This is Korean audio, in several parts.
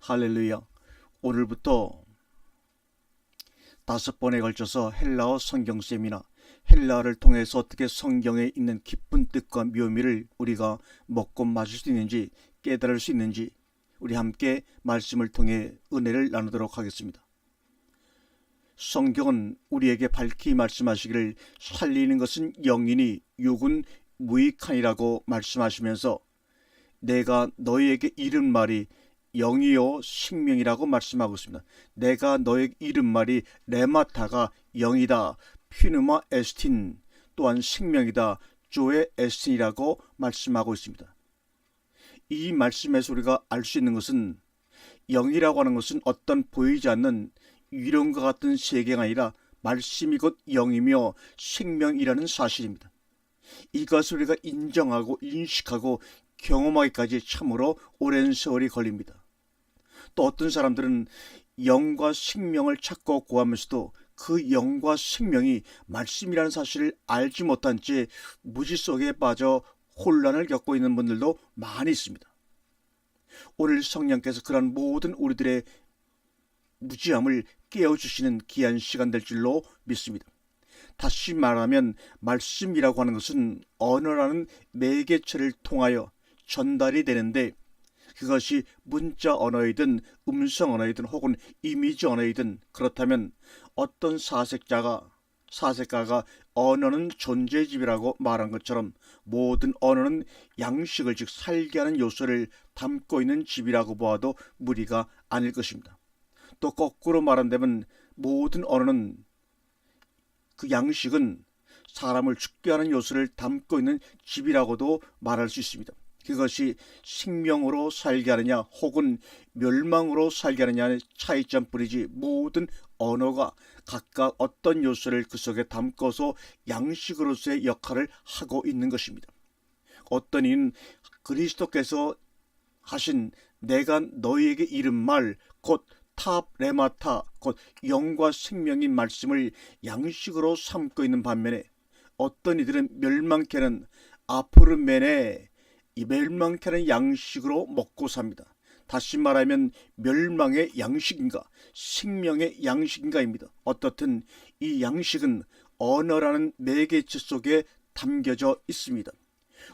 할렐루야. 오늘부터 다섯 번에 걸쳐서 헬라어 성경 세미나, 헬라어를 통해서 어떻게 성경에 있는 깊은 뜻과 묘미를 우리가 먹고 마실 수 있는지 깨달을 수 있는지 우리 함께 말씀을 통해 은혜를 나누도록 하겠습니다. 성경은 우리에게 밝히 말씀하시기를 살리는 것은 영이니 육은 무익하니라고 말씀하시면서 내가 너희에게 이른 말이 영이요 생명이라고 말씀하고 있습니다. 내가 너에게 이른 말이 레마타가 영이다. 피누마 에스틴 또한 생명이다. 조의 에스틴이라고 말씀하고 있습니다. 이 말씀에서 우리가 알 수 있는 것은 영이라고 하는 것은 어떤 보이지 않는 위론과 같은 세계가 아니라 말씀이 곧 영이며 생명이라는 사실입니다. 이것을 우리가 인정하고 인식하고 경험하기까지 참으로 오랜 세월이 걸립니다. 또 어떤 사람들은 영과 생명을 찾고 구하면서도 그 영과 생명이 말씀이라는 사실을 알지 못한 채 무지 속에 빠져 혼란을 겪고 있는 분들도 많이 있습니다. 오늘 성령께서 그런 모든 우리들의 무지함을 깨워주시는 귀한 시간 될 줄로 믿습니다. 다시 말하면 말씀이라고 하는 것은 언어라는 매개체를 통하여 전달이 되는데 그것이 문자 언어이든 음성 언어이든 혹은 이미지 언어이든 그렇다면 어떤 사색자가 사색가가 언어는 존재집이라고 말한 것처럼 모든 언어는 양식을 즉 살게 하는 요소를 담고 있는 집이라고 보아도 무리가 아닐 것입니다. 또 거꾸로 말한다면 모든 언어는 그 양식은 사람을 죽게 하는 요소를 담고 있는 집이라고도 말할 수 있습니다. 그것이 생명으로 살게 하느냐 혹은 멸망으로 살게 하느냐의 차이점 뿐이지 모든 언어가 각각 어떤 요소를 그 속에 담고서 양식으로서의 역할을 하고 있는 것입니다. 어떤 이는 그리스도께서 하신 내가 너희에게 이른 말 곧 탑 레마타 곧 영과 생명인 말씀을 양식으로 삼고 있는 반면에 어떤 이들은 멸망케는 아프르멘에 이 멸망케는 양식으로 먹고 삽니다. 다시 말하면 멸망의 양식인가 생명의 양식인가입니다. 어떻든 이 양식은 언어라는 매개체 속에 담겨져 있습니다.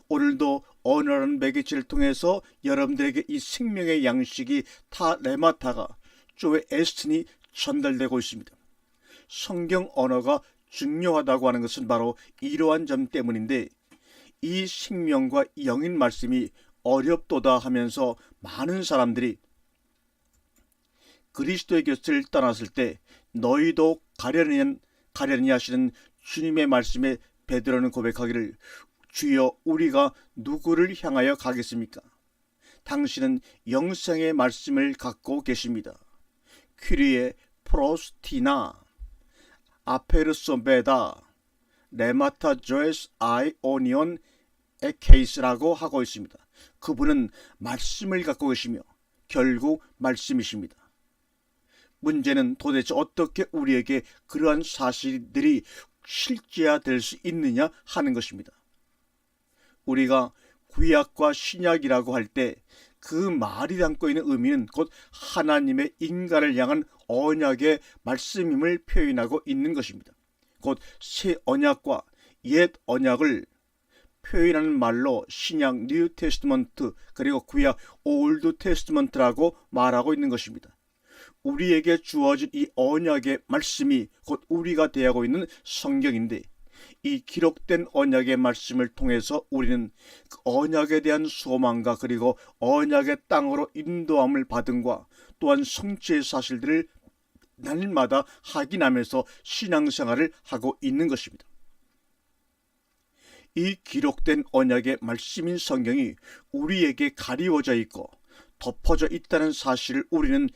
오늘도 언어라는 매개체를 통해서 여러분들에게 이 생명의 양식이 타 레마타가 조의 에스틴이 전달되고 있습니다. 성경 언어가 중요하다고 하는 것은 바로 이러한 점 때문인데 이 생명과 영인 말씀이 어렵도다 하면서 많은 사람들이 그리스도의 곁을 떠났을 때 너희도 가려니, 가려니 하시는 주님의 말씀에 베드로는 고백하기를 주여 우리가 누구를 향하여 가겠습니까? 당신은 영생의 말씀을 갖고 계십니다. 퀴리의 프로스티나 아페르소베다 레마타 조에스 아이오니온 에케이스라고 하고 있습니다. 그분은 말씀을 갖고 계시며 결국 말씀이십니다. 문제는 도대체 어떻게 우리에게 그러한 사실들이 실제화될 수 있느냐 하는 것입니다. 우리가 구약과 신약이라고 할 때 그 말이 담고 있는 의미는 곧 하나님의 인간을 향한 언약의 말씀임을 표현하고 있는 것입니다. 곧 새 언약과 옛 언약을 표현하는 말로 신약 뉴 테스트먼트 그리고 구약 올드 테스트먼트라고 말하고 있는 것입니다. 우리에게 주어진 이 언약의 말씀이 곧 우리가 대하고 있는 성경인데 이 기록된 언약의 말씀을 통해서 우리는 그 언약에 대한 소망과 그리고 언약의 땅으로 인도함을 받은과 또한 성취의 사실들을 날마다 확인하면서 신앙생활을 하고 있는 것입니다. 이 기록된 언약의 말씀인 성경이 우리에게 가리워져 있고 덮어져 있다는 사실을 우리는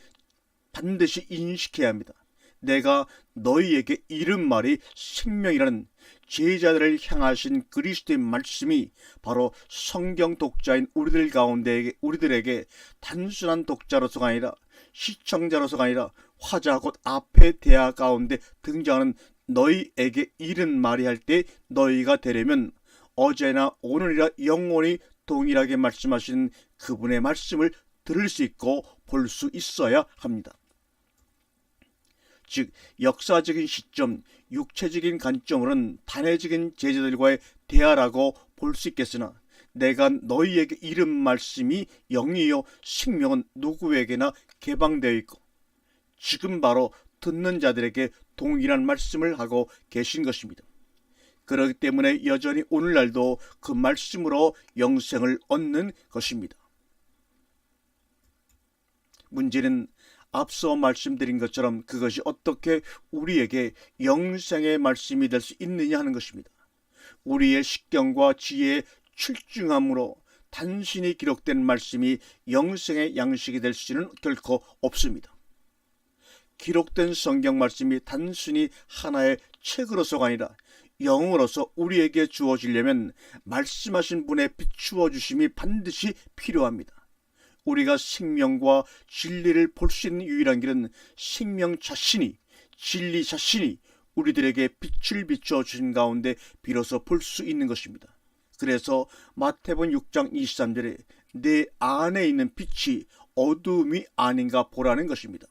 반드시 인식해야 합니다. 내가 너희에게 이른 말이 생명이라는 제자들을 향하신 그리스도의 말씀이 바로 성경 독자인 우리들 가운데 우리들에게 단순한 독자로서가 아니라 시청자로서가 아니라 화자 곧 앞에 대화 가운데 등장하는 너희에게 이른 말이 할 때 너희가 되려면 어제나 오늘이라 영원히 동일하게 말씀하시는 그분의 말씀을 들을 수 있고 볼 수 있어야 합니다. 즉 역사적인 시점, 육체적인 관점으로는 단회적인 제자들과의 대화라고 볼 수 있겠으나 내가 너희에게 이른 말씀이 영이요 생명은 누구에게나 개방되어 있고 지금 바로 듣는 자들에게 동일한 말씀을 하고 계신 것입니다. 그렇기 때문에 여전히 오늘날도 그 말씀으로 영생을 얻는 것입니다. 문제는 앞서 말씀드린 것처럼 그것이 어떻게 우리에게 영생의 말씀이 될 수 있느냐 하는 것입니다. 우리의 식견과 지혜의 출중함으로 단순히 기록된 말씀이 영생의 양식이 될 수는 결코 없습니다. 기록된 성경 말씀이 단순히 하나의 책으로서가 아니라 영으로서 우리에게 주어지려면 말씀하신 분의 비추어 주심이 반드시 필요합니다. 우리가 생명과 진리를 볼 수 있는 유일한 길은 생명 자신이 진리 자신이 우리들에게 빛을 비추어 주신 가운데 비로소 볼 수 있는 것입니다. 그래서 마태복음 6장 23절에 내 안에 있는 빛이 어두움이 아닌가 보라는 것입니다.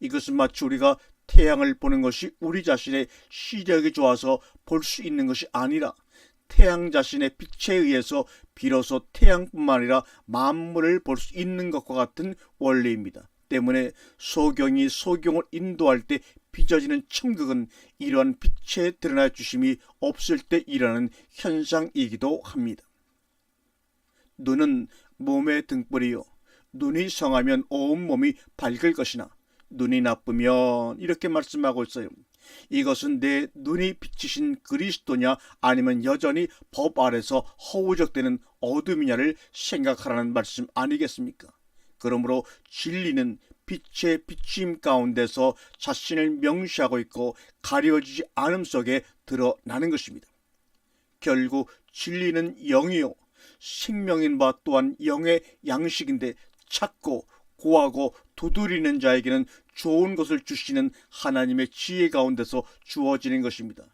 이것은 마치 우리가 태양을 보는 것이 우리 자신의 시력이 좋아서 볼 수 있는 것이 아니라 태양 자신의 빛에 의해서 비로소 태양뿐만 아니라 만물을 볼 수 있는 것과 같은 원리입니다. 때문에 소경이 소경을 인도할 때 빚어지는 천국은 이러한 빛에 드러나 주심이 없을 때 일어나는 현상이기도 합니다. 눈은 몸의 등불이요. 눈이 성하면 온 몸이 밝을 것이나 눈이 나쁘면 이렇게 말씀하고 있어요. 이것은 내 눈이 비치신 그리스도냐 아니면 여전히 법 아래서 허우적대는 어둠이냐를 생각하라는 말씀 아니겠습니까? 그러므로 진리는 빛의 비침 가운데서 자신을 명시하고 있고 가려지지 않음 속에 드러나는 것입니다. 결국 진리는 영이요 생명인 바 또한 영의 양식인데 찾고 고하고 두드리는 자에게는 좋은 것을 주시는 하나님의 지혜 가운데서 주어지는 것입니다.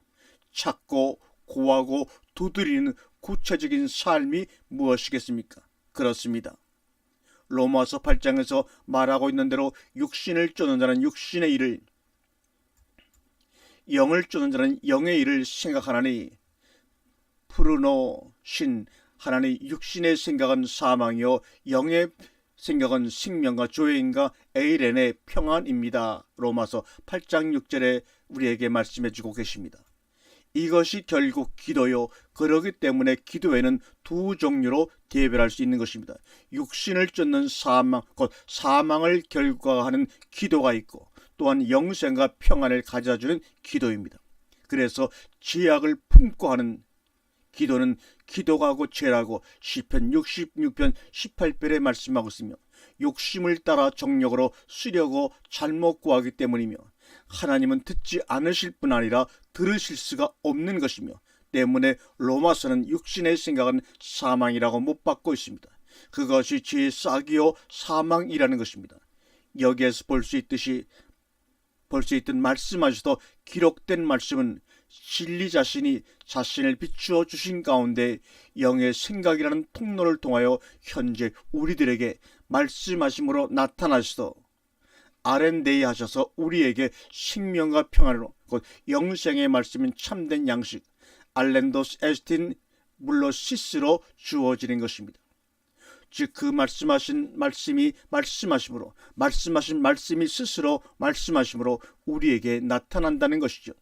찾고 고하고 두드리는 구체적인 삶이 무엇이겠습니까? 그렇습니다. 로마서 8장에서 말하고 있는 대로 육신을 쫓는 자는 육신의 일을 영을 쫓는 자는 영의 일을 생각하나니 푸르노 신 하나님 육신의 생각은 사망이요 영의 생각은 생명과 조회인과 에이렌의 평안입니다. 로마서 8장 6절에 우리에게 말씀해 주고 계십니다. 이것이 결국 기도요. 그러기 때문에 기도에는 두 종류로 대별할 수 있는 것입니다. 육신을 쫓는 사망, 곧 사망을 결과하는 기도가 있고 또한 영생과 평안을 가져주는 기도입니다. 그래서 지약을 품고 하는 기도는 기도가고 죄라고 시편 66편 18절에 말씀하고 있으며 욕심을 따라 정력으로 쓰려고 잘못 구하기 때문이며 하나님은 듣지 않으실 뿐 아니라 들으실 수가 없는 것이며 때문에 로마서는 육신의 생각은 사망이라고 못 받고 있습니다. 그것이 죄의 싹이요 사망이라는 것입니다. 여기에서 볼 수 있듯이 볼 수 있듯 말씀하셔도 기록된 말씀은 진리 자신이 자신을 비추어 주신 가운데 영의 생각이라는 통로를 통하여 현재 우리들에게 말씀하심으로 나타나시도 아렌데이 하셔서 우리에게 생명과 평안으로 곧 영생의 말씀인 참된 양식 알렌도스 에스틴 물로시스로 주어지는 것입니다. 즉 그 말씀하신 말씀이 말씀하심으로 말씀하신 말씀이 스스로 말씀하심으로 우리에게 나타난다는 것이죠.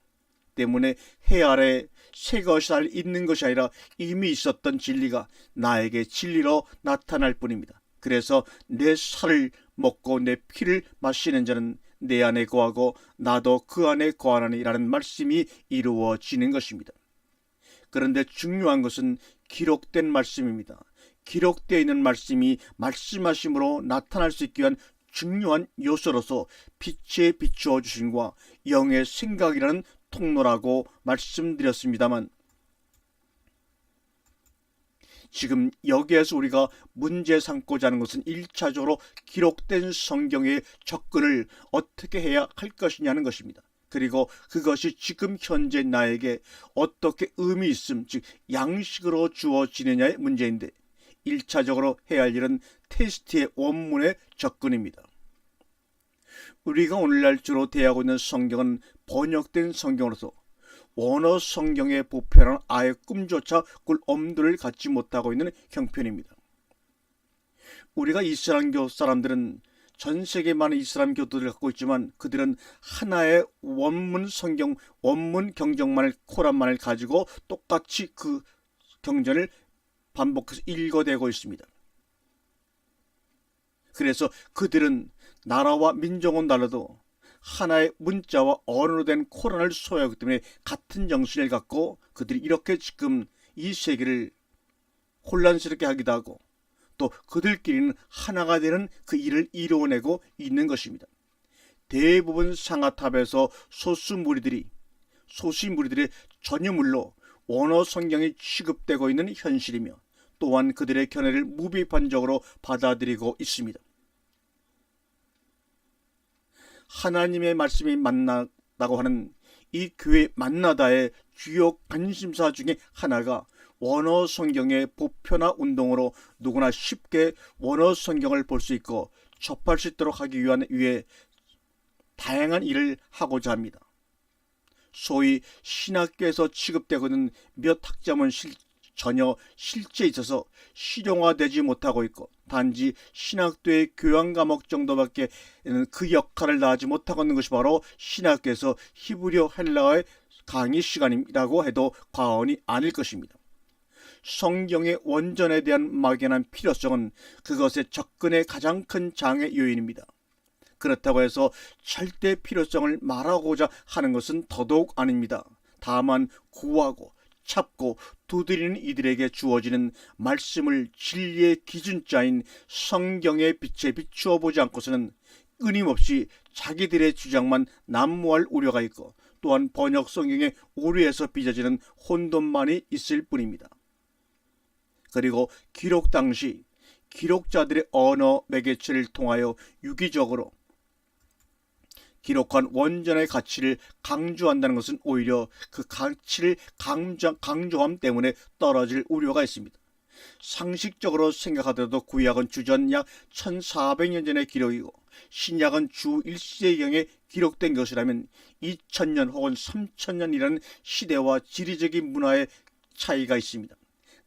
때문에 해 아래 새 것이 있는 것이 아니라 이미 있었던 진리가 나에게 진리로 나타날 뿐입니다. 그래서 내 살을 먹고 내 피를 마시는 자는 내 안에 거하고 나도 그 안에 거하나니라는 말씀이 이루어지는 것입니다. 그런데 중요한 것은 기록된 말씀입니다. 기록되어 있는 말씀이 말씀하심으로 나타날 수 있기 위한 중요한 요소로서 빛에 비추어 주신과 영의 생각이라는 통로라고 말씀드렸습니다만 지금 여기에서 우리가 문제 삼고자 하는 것은 1차적으로 기록된 성경의 접근을 어떻게 해야 할 것이냐는 것입니다. 그리고 그것이 지금 현재 나에게 어떻게 의미 있음, 즉 양식으로 주어지느냐의 문제인데 1차적으로 해야 할 일은 테스트의 원문의 접근입니다. 우리가 오늘날 주로 대하고 있는 성경은 번역된 성경으로서 원어 성경의 보편은 아예 꿈조차 꿀 엄두를 갖지 못하고 있는 형편입니다. 우리가 이슬람교 사람들은 전 세계 많은 이슬람 교도들을 갖고 있지만 그들은 하나의 원문 성경, 원문 경정만을 코란만을 가지고 똑같이 그 경전을 반복해서 읽어대고 있습니다. 그래서 그들은 나라와 민족은 달라도 하나의 문자와 언어로 된 코란을 소유하기 때문에 같은 정신을 갖고 그들이 이렇게 지금 이 세계를 혼란스럽게 하기도 하고 또 그들끼리는 하나가 되는 그 일을 이루어내고 있는 것입니다. 대부분 상하탑에서 소수 무리들이 소수 무리들의 전유물로 원어 성경이 취급되고 있는 현실이며 또한 그들의 견해를 무비판적으로 받아들이고 있습니다. 하나님의 말씀이 만나다고 하는 이 교회 만나다의 주요 관심사 중에 하나가 원어 성경의 보편화 운동으로 누구나 쉽게 원어 성경을 볼 수 있고 접할 수 있도록 하기 위한 위해 다양한 일을 하고자 합니다. 소위 신학교에서 취급되고 있는 몇 학자문 실, 전혀 실제에 있어서 실용화되지 못하고 있고 단지 신학도의 교양 과목 정도밖에 그 역할을 다하지 못하고 있는 것이 바로 신학교에서 히브리어 헬라어의 강의 시간이라고 해도 과언이 아닐 것입니다. 성경의 원전에 대한 막연한 필요성은 그것의 접근의 가장 큰 장애 요인입니다. 그렇다고 해서 절대 필요성을 말하고자 하는 것은 더더욱 아닙니다. 다만 구하고 찾고 두드리는 이들에게 주어지는 말씀을 진리의 기준자인 성경의 빛에 비추어 보지 않고서는 끊임없이 자기들의 주장만 난무할 우려가 있고 또한 번역 성경의 오류에서 빚어지는 혼돈만이 있을 뿐입니다. 그리고 기록 당시 기록자들의 언어 매개체를 통하여 유기적으로 기록한 원전의 가치를 강조한다는 것은 오히려 그 가치를 강조, 강조함 때문에 떨어질 우려가 있습니다. 상식적으로 생각하더라도 구약은 주전 약 1400년 전의 기록이고 신약은 주 1세경에 기록된 것이라면 2000년 혹은 3000년이라는 시대와 지리적인 문화의 차이가 있습니다.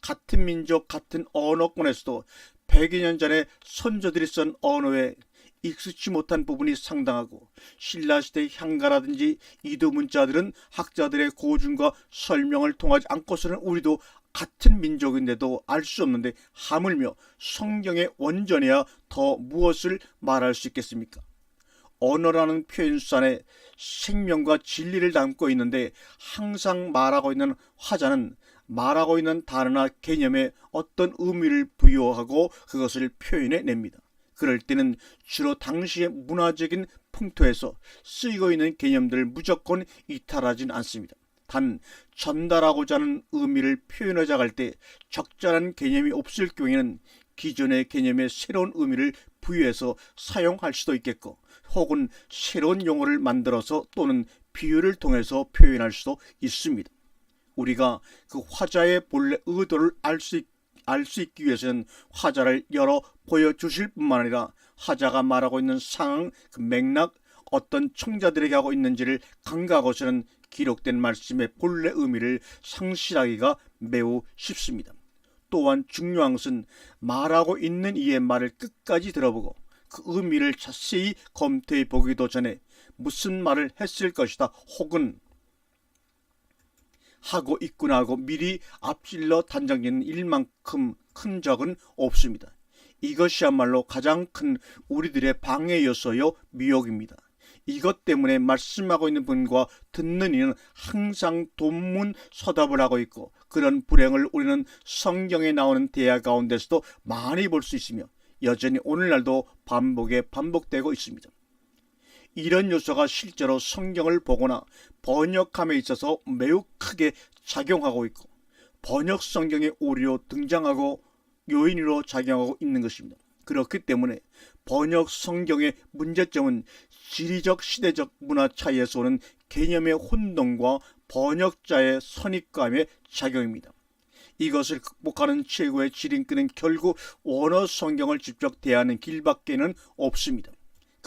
같은 민족, 같은 언어권에서도 100여 년 전에 선조들이 쓴 언어에 익숙치 못한 부분이 상당하고 신라시대 향가라든지 이도 문자들은 학자들의 고증과 설명을 통하지 않고서는 우리도 같은 민족인데도 알 수 없는데 하물며 성경의 원전이야 더 무엇을 말할 수 있겠습니까? 언어라는 표현수 안에 생명과 진리를 담고 있는데 항상 말하고 있는 화자는 말하고 있는 단어나 개념에 어떤 의미를 부여하고 그것을 표현해 냅니다. 그럴 때는 주로 당시의 문화적인 풍토에서 쓰이고 있는 개념들을 무조건 이탈하진 않습니다. 단 전달하고자 하는 의미를 표현하자 할 때 적절한 개념이 없을 경우에는 기존의 개념에 새로운 의미를 부여해서 사용할 수도 있겠고 혹은 새로운 용어를 만들어서 또는 비유를 통해서 표현할 수도 있습니다. 우리가 그 화자의 본래 의도를 알 수 알 수 있기 위해서는 화자를 열어 보여주실 뿐만 아니라 화자가 말하고 있는 상황, 그 맥락, 어떤 청자들에게 하고 있는지를 감각하고서는 기록된 말씀의 본래 의미를 상실하기가 매우 쉽습니다. 또한 중요한 것은 말하고 있는 이의 말을 끝까지 들어보고 그 의미를 자세히 검토해 보기도 전에 무슨 말을 했을 것이다 혹은 하고 있구나 하고 미리 앞질러 단정짓는 일만큼 큰 적은 없습니다. 이것이야말로 가장 큰 우리들의 방해 요소요 미혹입니다. 이것 때문에 말씀하고 있는 분과 듣는 이는 항상 돈문 서답을 하고 있고 그런 불행을 우리는 성경에 나오는 대화 가운데서도 많이 볼 수 있으며 여전히 오늘날도 반복에 반복되고 있습니다. 이런 요소가 실제로 성경을 보거나 번역함에 있어서 매우 크게 작용하고 있고 번역 성경의 오류로 등장하고 요인으로 작용하고 있는 것입니다. 그렇기 때문에 번역 성경의 문제점은 지리적 시대적 문화 차이에서 오는 개념의 혼동과 번역자의 선입감의 작용입니다. 이것을 극복하는 최고의 지름길은 결국 원어 성경을 직접 대하는 길밖에는 없습니다.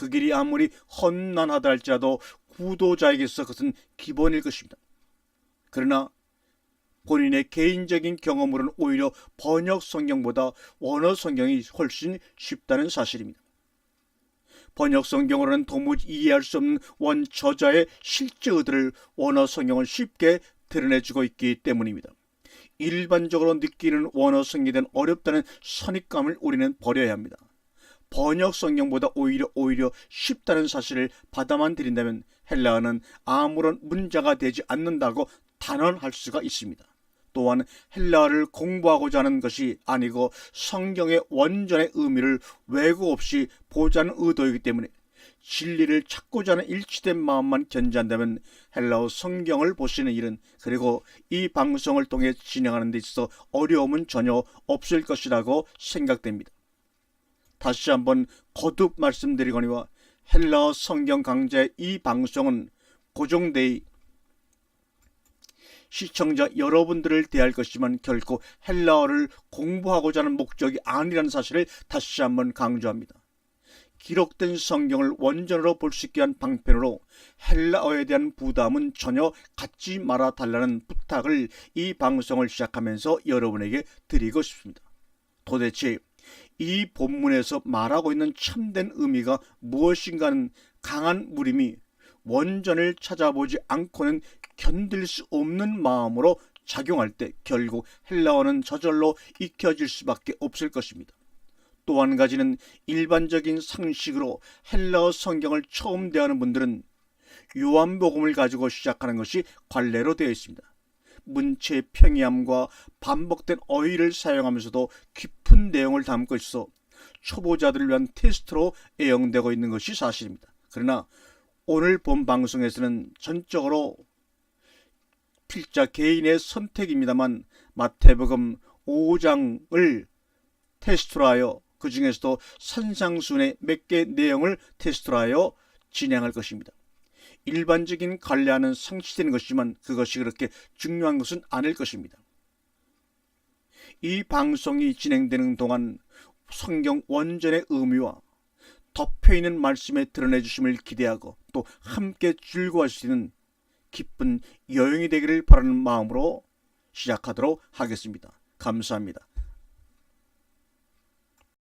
그 길이 아무리 험난하다 할지라도 구도자에게서 그것은 기본일 것입니다. 그러나 본인의 개인적인 경험으로는 오히려 번역 성경보다 원어 성경이 훨씬 쉽다는 사실입니다. 번역 성경으로는 도무지 이해할 수 없는 원 저자의 실제 의도를 원어 성경은 쉽게 드러내주고 있기 때문입니다. 일반적으로 느끼는 원어 성경에 대한 어렵다는 선입감을 우리는 버려야 합니다. 번역 성경보다 오히려 오히려 쉽다는 사실을 받아만 들인다면 헬라어는 아무런 문제가 되지 않는다고 단언할 수가 있습니다. 또한 헬라어를 공부하고자 하는 것이 아니고 성경의 원전의 의미를 왜곡 없이 보자는 의도이기 때문에 진리를 찾고자 하는 일치된 마음만 견지한다면 헬라어 성경을 보시는 일은 그리고 이 방송을 통해 진행하는 데 있어서 어려움은 전혀 없을 것이라고 생각됩니다. 다시 한번 거듭 말씀드리거니와 헬라어 성경 강좌의 이 방송은 고정데이 시청자 여러분들을 대할 것이지만 결코 헬라어를 공부하고자 하는 목적이 아니라는 사실을 다시 한번 강조합니다. 기록된 성경을 원전으로 볼 수 있게 한 방편으로 헬라어에 대한 부담은 전혀 갖지 말아 달라는 부탁을 이 방송을 시작하면서 여러분에게 드리고 싶습니다. 도대체 이 본문에서 말하고 있는 참된 의미가 무엇인가 하는 강한 무림이 원전을 찾아보지 않고는 견딜 수 없는 마음으로 작용할 때 결국 헬라어는 저절로 익혀질 수밖에 없을 것입니다. 또 한 가지는 일반적인 상식으로 헬라어 성경을 처음 대하는 분들은 요한복음을 가지고 시작하는 것이 관례로 되어 있습니다. 문체의 평이함과 반복된 어휘를 사용하면서도 깊은 내용을 담고 있어 초보자들을 위한 테스트로 애용되고 있는 것이 사실입니다. 그러나 오늘 본 방송에서는 전적으로 필자 개인의 선택입니다만 마태복음 5장을 테스트로 하여 그 중에서도 산상순의 몇 개 내용을 테스트로 하여 진행할 것입니다. 일반적인 관례하는 상치되는 것이지만 그것이 그렇게 중요한 것은 아닐 것입니다. 이 방송이 진행되는 동안 성경 원전의 의미와 덮여 있는 말씀에 드러내 주심을 기대하고 또 함께 즐거워할 수 있는 기쁜 여행이 되기를 바라는 마음으로 시작하도록 하겠습니다. 감사합니다.